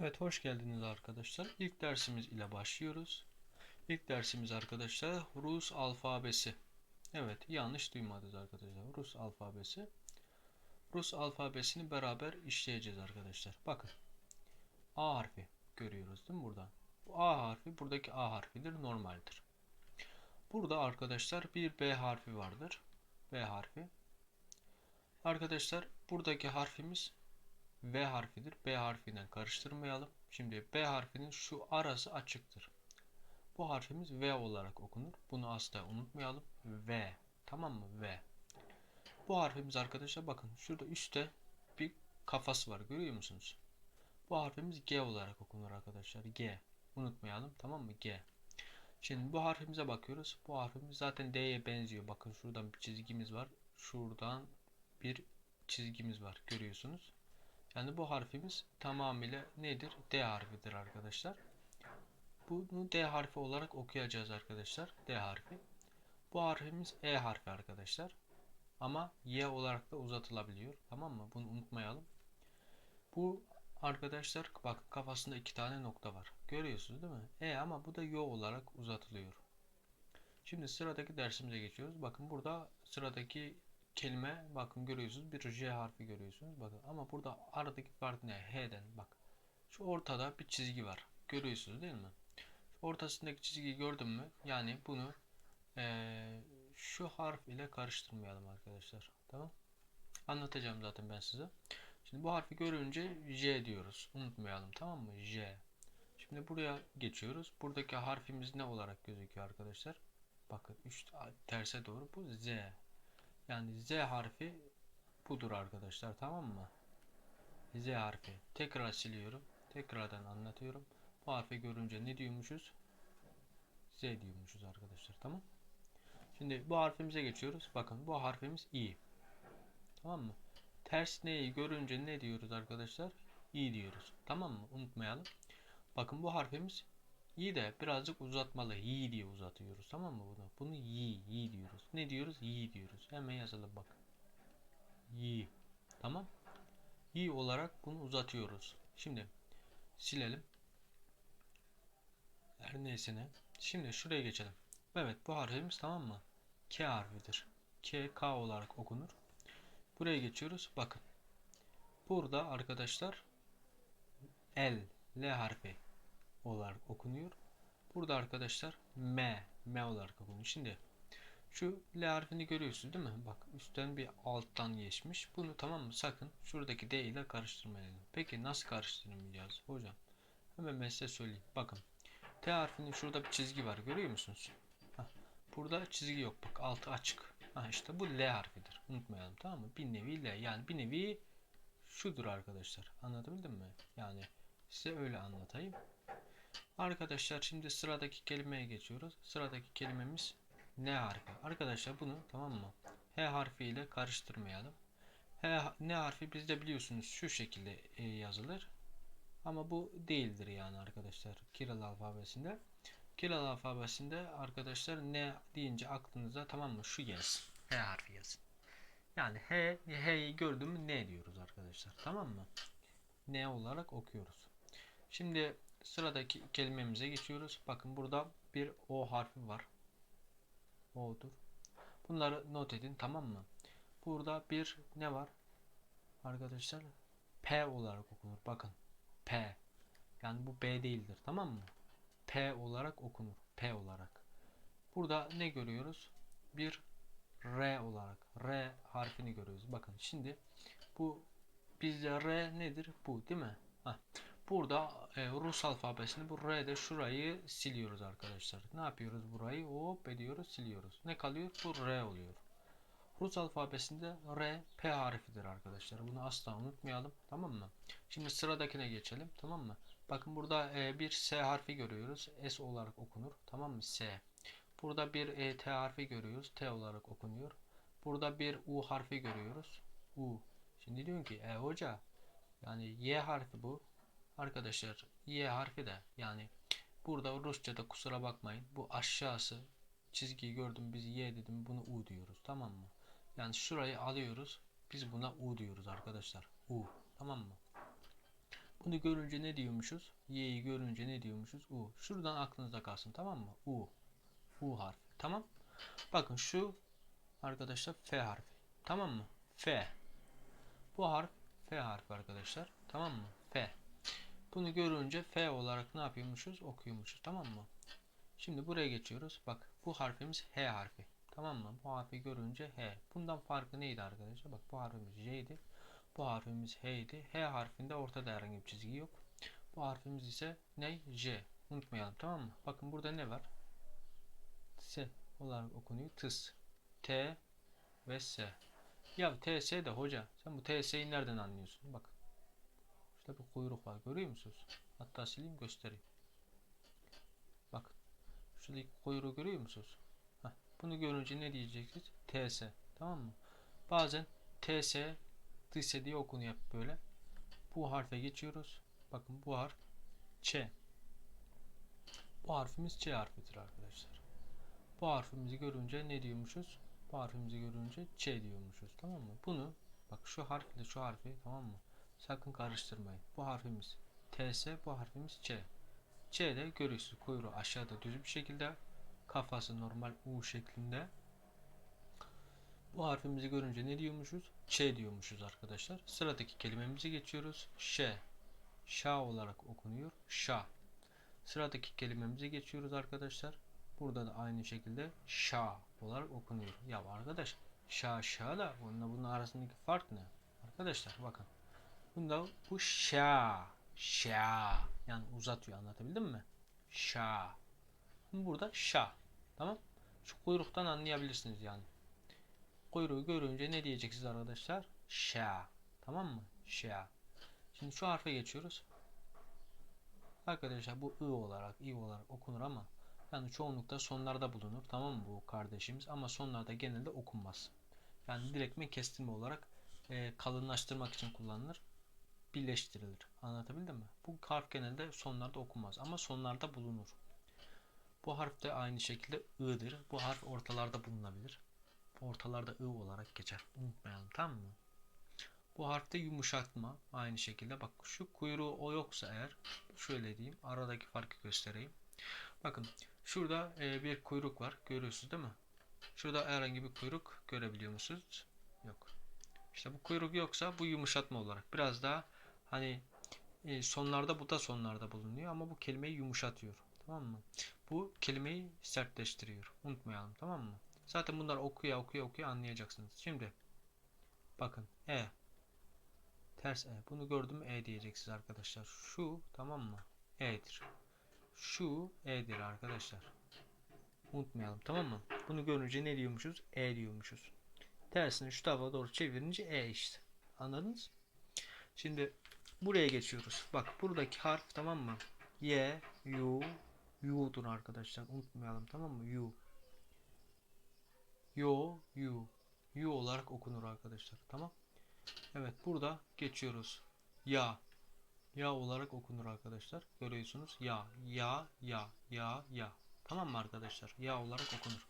Evet hoş geldiniz arkadaşlar. İlk dersimiz ile başlıyoruz. İlk dersimiz arkadaşlar Rus alfabesi. Evet yanlış duymadınız arkadaşlar. Rus alfabesi. Rus alfabesini beraber işleyeceğiz arkadaşlar. Bakın. A harfi görüyoruz değil mi burada? Bu A harfi buradaki A harfidir. Normaldir. Burada arkadaşlar bir B harfi vardır. B harfi. Arkadaşlar buradaki harfimiz V harfidir. B harfinden karıştırmayalım. Şimdi B harfinin şu arası açıktır. Bu harfimiz V olarak okunur. Bunu asla unutmayalım. V. Tamam mı? V. Bu harfimiz arkadaşlar bakın şurada üstte bir kafası var. Görüyor musunuz? Bu harfimiz G olarak okunur arkadaşlar. G. Unutmayalım. Tamam mı? G. Şimdi bu harfimize bakıyoruz. Bu harfimiz zaten D'ye benziyor. Bakın şuradan bir çizgimiz var. Şuradan bir çizgimiz var. Görüyorsunuz. Yani bu harfimiz tamamıyla nedir? D harfidir arkadaşlar. Bunu D harfi olarak okuyacağız arkadaşlar. D harfi. Bu harfimiz E harfi arkadaşlar. Ama Y olarak da uzatılabiliyor. Tamam mı? Bunu unutmayalım. Bu arkadaşlar bak kafasında iki tane nokta var. Görüyorsunuz değil mi? E ama bu da Y olarak uzatılıyor. Şimdi sıradaki dersimize geçiyoruz. Bakın burada sıradaki kelime bakın görüyorsunuz bir J harfi görüyorsunuz bakın. Ama burada aradaki fark ne? H'den bak. Şu ortada bir çizgi var. Görüyorsunuz değil mi? Şu ortasındaki çizgiyi gördün mü? Yani bunu ee, şu harf ile karıştırmayalım arkadaşlar. Tamam? Anlatacağım zaten ben size. Şimdi bu harfi görünce J diyoruz. Unutmayalım tamam mı? J. Şimdi buraya geçiyoruz. Buradaki harfimiz ne olarak gözüküyor arkadaşlar? Bakın üst terse doğru bu Z yani Z harfi budur arkadaşlar tamam mı? Z harfi. Tekrar siliyorum. Tekrardan anlatıyorum. Bu harfi görünce ne diyormuşuz? Z diyormuşuz arkadaşlar tamam. Şimdi bu harfimize geçiyoruz. Bakın bu harfimiz I. Tamam mı? Ters neyi görünce ne diyoruz arkadaşlar? İ diyoruz. Tamam mı? Unutmayalım. Bakın bu harfimiz İyi de birazcık uzatmalı. yi diye uzatıyoruz. Tamam mı bunu? Bunu yi, yi diyoruz. Ne diyoruz? yi diyoruz. Hemen yazalım bak. Yi. Tamam. Yi olarak bunu uzatıyoruz. Şimdi silelim. Her neyse ne. Şimdi şuraya geçelim. Evet bu harfimiz tamam mı? K harfidir. K, K olarak okunur. Buraya geçiyoruz. Bakın. Burada arkadaşlar L, L harfi olarak okunuyor. Burada arkadaşlar M, M olarak okunuyor. Şimdi şu L harfini görüyorsunuz değil mi? Bak üstten bir alttan geçmiş. Bunu tamam mı? Sakın şuradaki D ile karıştırmayalım. Peki nasıl karıştırmayacağız hocam? Hemen ben size söyleyeyim. Bakın T harfinin şurada bir çizgi var. Görüyor musunuz? Heh, burada çizgi yok. Bak altı açık. Ha işte bu L harfidir. Unutmayalım tamam mı? Bir nevi L. Yani bir nevi şudur arkadaşlar. Anlatabildim mi? Yani size öyle anlatayım. Arkadaşlar şimdi sıradaki kelimeye geçiyoruz. Sıradaki kelimemiz N harfi. Arkadaşlar bunu tamam mı? H harfi ile karıştırmayalım. H, N harfi bizde biliyorsunuz şu şekilde e, yazılır. Ama bu değildir yani arkadaşlar Kiril alfabesinde. Kiril alfabesinde arkadaşlar N deyince aklınıza tamam mı şu gelsin. H harfi yazın. Yani H, H'yi gördüm ne diyoruz arkadaşlar. Tamam mı? N olarak okuyoruz. Şimdi Sıradaki kelimemize geçiyoruz. Bakın burada bir O harfi var. O'dur. Bunları not edin tamam mı? Burada bir ne var? Arkadaşlar P olarak okunur. Bakın P. Yani bu B değildir tamam mı? P olarak okunur. P olarak. Burada ne görüyoruz? Bir R olarak. R harfini görüyoruz. Bakın şimdi bu bizde R nedir? Bu değil mi? Heh. Burada e, Rus alfabesini bu R'de şurayı siliyoruz arkadaşlar. Ne yapıyoruz burayı? Hop ediyoruz siliyoruz. Ne kalıyor? Bu R oluyor. Rus alfabesinde R P harfidir arkadaşlar. Bunu asla unutmayalım. Tamam mı? Şimdi sıradakine geçelim. Tamam mı? Bakın burada e, bir S harfi görüyoruz. S olarak okunur. Tamam mı? S. Burada bir e, T harfi görüyoruz. T olarak okunuyor. Burada bir U harfi görüyoruz. U. Şimdi diyorum ki e, hoca yani Y harfi bu. Arkadaşlar Y harfi de yani burada Rusça'da kusura bakmayın. Bu aşağısı çizgiyi gördüm biz Y dedim bunu U diyoruz tamam mı? Yani şurayı alıyoruz. Biz buna U diyoruz arkadaşlar. U tamam mı? Bunu görünce ne diyormuşuz? Y'yi görünce ne diyormuşuz? U. Şuradan aklınızda kalsın tamam mı? U. U harfi. Tamam. Bakın şu arkadaşlar F harfi. Tamam mı? F. Bu harf F harfi arkadaşlar. Tamam mı? F. Bunu görünce F olarak ne yapıyormuşuz? Okuyormuşuz. Tamam mı? Şimdi buraya geçiyoruz. Bak bu harfimiz H harfi. Tamam mı? Bu harfi görünce H. Bundan farkı neydi arkadaşlar? Bak bu harfimiz J'ydi. Bu harfimiz H'ydi. H harfinde ortada herhangi bir çizgi yok. Bu harfimiz ise ne? J. Unutmayalım tamam mı? Bakın burada ne var? S olarak okunuyor. Tıs. T ve S. Ya TS de hoca. Sen bu TS'yi nereden anlıyorsun? Bak. Şurada bir kuyruk var. Görüyor musunuz? Hatta sileyim göstereyim. Bak. Şuradaki kuyruğu görüyor musunuz? Heh. Bunu görünce ne diyeceksiniz? TS. Tamam mı? Bazen TS TS diye okunuyor böyle. Bu harfe geçiyoruz. Bakın bu harf Ç. Bu harfimiz Ç harfidir arkadaşlar. Bu harfimizi görünce ne diyormuşuz? Bu harfimizi görünce Ç diyormuşuz. Tamam mı? Bunu bak şu harf ile şu harfi tamam mı? Sakın karıştırmayın. Bu harfimiz TS, bu harfimiz Ç. Ç de görüyorsunuz kuyruğu aşağıda düz bir şekilde kafası normal U şeklinde. Bu harfimizi görünce ne diyormuşuz? Ç diyormuşuz arkadaşlar. Sıradaki kelimemize geçiyoruz. Ş. Şa olarak okunuyor. Şa. Sıradaki kelimemize geçiyoruz arkadaşlar. Burada da aynı şekilde şa olarak okunuyor. Ya arkadaş şa şa da bununla bunun arasındaki fark ne? Arkadaşlar bakın. Bunda bu şa şa yani uzatıyor anlatabildim mi? Şa. Burada şa. Tamam? Şu kuyruktan anlayabilirsiniz yani. Kuyruğu görünce ne diyeceksiniz arkadaşlar? Şa. Tamam mı? Şa. Şimdi şu harfe geçiyoruz. Arkadaşlar bu I olarak, I olarak okunur ama yani çoğunlukta sonlarda bulunur. Tamam mı bu kardeşimiz? Ama sonlarda genelde okunmaz. Yani direktmen kestirme olarak e, kalınlaştırmak için kullanılır. Birleştirilir. Anlatabildim mi? Bu harf genelde sonlarda okunmaz ama sonlarda bulunur. Bu harf de aynı şekilde I'dir. Bu harf ortalarda bulunabilir. Ortalarda I olarak geçer. Unutmayalım tamam mı? Bu harfte yumuşatma aynı şekilde. Bak şu kuyruğu o yoksa eğer şöyle diyeyim. Aradaki farkı göstereyim. Bakın şurada e, bir kuyruk var. Görüyorsunuz değil mi? Şurada herhangi bir kuyruk görebiliyor musunuz? Yok. İşte bu kuyruk yoksa bu yumuşatma olarak. Biraz daha hani e, sonlarda bu da sonlarda bulunuyor ama bu kelimeyi yumuşatıyor. Tamam mı? Bu kelimeyi sertleştiriyor. Unutmayalım tamam mı? Zaten bunlar okuya okuya okuya anlayacaksınız. Şimdi bakın E ters E. Bunu gördüm E diyeceksiniz arkadaşlar. Şu tamam mı? E'dir. Şu E'dir arkadaşlar. Unutmayalım tamam mı? Bunu görünce ne diyormuşuz? E diyormuşuz. Tersini şu tarafa doğru çevirince E işte. Anladınız? Şimdi buraya geçiyoruz. Bak buradaki harf tamam mı? Y, U, U'dur arkadaşlar. Unutmayalım tamam mı? U. Yo, U. U olarak okunur arkadaşlar. Tamam. Evet burada geçiyoruz. Ya. Ya olarak okunur arkadaşlar. Görüyorsunuz. Ya. Ya. Ya. Ya. Ya. Tamam mı arkadaşlar? Ya olarak okunur.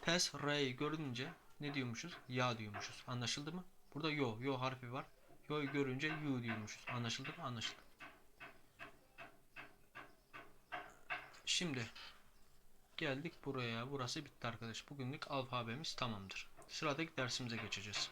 Ters R'yi görünce ne diyormuşuz? Ya diyormuşuz. Anlaşıldı mı? Burada yo. Yo harfi var. Yo'yu görünce yu diyormuşuz. Anlaşıldı mı? Anlaşıldı. Şimdi geldik buraya. Burası bitti arkadaş. Bugünlük alfabemiz tamamdır. Sıradaki dersimize geçeceğiz.